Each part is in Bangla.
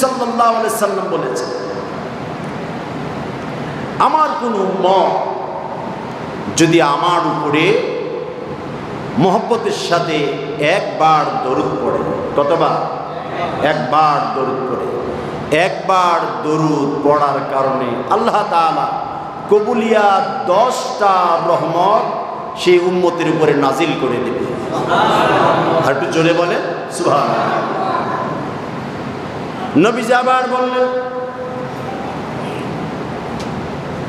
সাল্লাম বলেছেন, আমার কোন উম্মত যদি আমার উপরে মোহব্বতের সাথে একবার দরুদ পড়ে, কতবার? একবার দরুদ পড়ে। একবার দরুদ পড়ার কারণে আল্লাহ তাআলা কবুলিয়া দশটা রহমত সেই উম্মতের উপরে নাজিল করে দেবে। আর একটু জোরে বলে সুভান নবীজি আবার বললেন,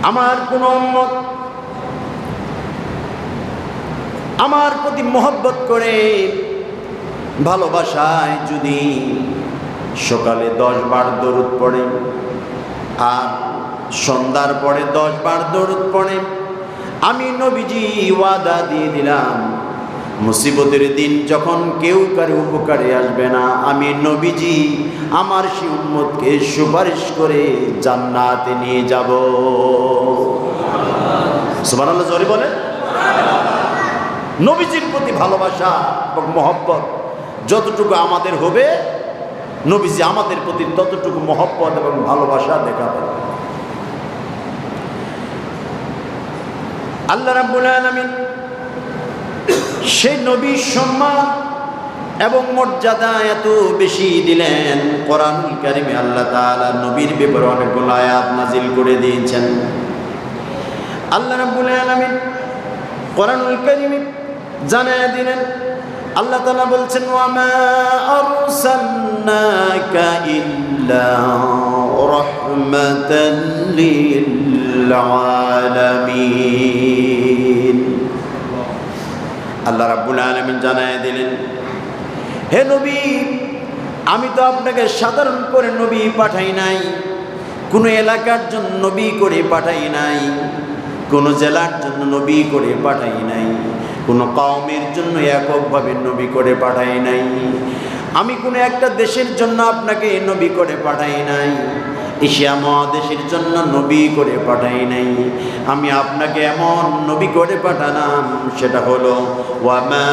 আমার কোন উম্মত আমার প্রতি মোহব্বত করে ভালোবাসায় যদি সকালে দশ বার দরুদ পড়ে, আর সন্ধ্যার পরে দশ বার দরুদ পড়ে আমি নবীজি ওয়াদা দিয়ে দিলাম। মুসিবতের দিন যখন কেউ কারও উপকারে আসবে না, আমি নবীজি আমার সে উম্মতকে সুপারিশ করে জান্নাতে নিয়ে যাব। সুবহানাল্লাহ, জোরে বলে নবীজির প্রতি ভালোবাসা এবং মহব্বত যতটুকু আমাদের হবে, নবীজি আমাদের প্রতি ততটুকু মহব্বত এবং ভালোবাসা দেখাবেন। আল্লাহ রাব্বুল আলামিন সেই নবীর সম্মান এবং মর্যাদা এত বেশি দিলেন। কোরআনুল কারিমে আল্লাহ তাআলা নবীর ব্যাপারে অনেকগুলো আয়াত নাজিল করে দিয়েছেন। আল্লাহ রাব্বুল আলামিন কোরআনুল কারিমে জানায় দিলেন, আল্লাহ তাআলা বলছেন, ওয়ামা ইল্লা রাহমাতাল আল্লাহ রাব্বুল আলামিন জানায় দিলেন, হে নবী, আমি তো আপনাকে সাধারণ করে নবী পাঠাই নাই, কোনো এলাকার জন্য নবী করে পাঠাই নাই, কোনো জেলার জন্য নবী করে পাঠাই নাই, কোনো কওমের জন্য এককভাবে নবী করে পাঠাই নাই, আমি কোনো একটা দেশের জন্য আপনাকে নবী করে পাঠাই নাই। এশিয়া মহাদেশের জন্য নবী করে পাঠাই নাই। আমি আপনাকে এমন নবী করে পাঠালাম, সেটা হলো, ওয়ামা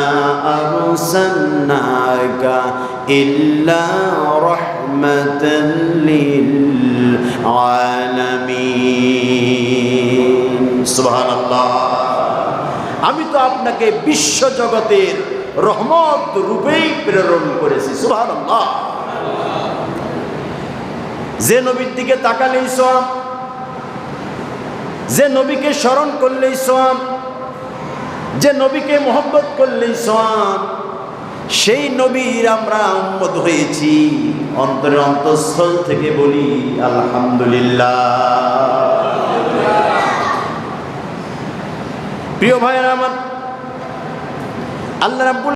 আমি তো আপনাকে বিশ্ব জগতের রহমত রূপেই প্রেরণ করেছি, সুবহানাল্লাহ। যে নবীর দিকে তাকালেই সোয়াম যে নবীকে স্মরণ করলেই সোয়াম যে নবীকে মোহব্বত করলেই সোয়াম সেই নবীর আমরা উম্মত হয়েছি। অন্তরে অন্তঃস্থল থেকে বলি, আলহামদুলিল্লাহ। প্রিয় ভাইয়েরা আমার, আল্লাহ রাব্বুল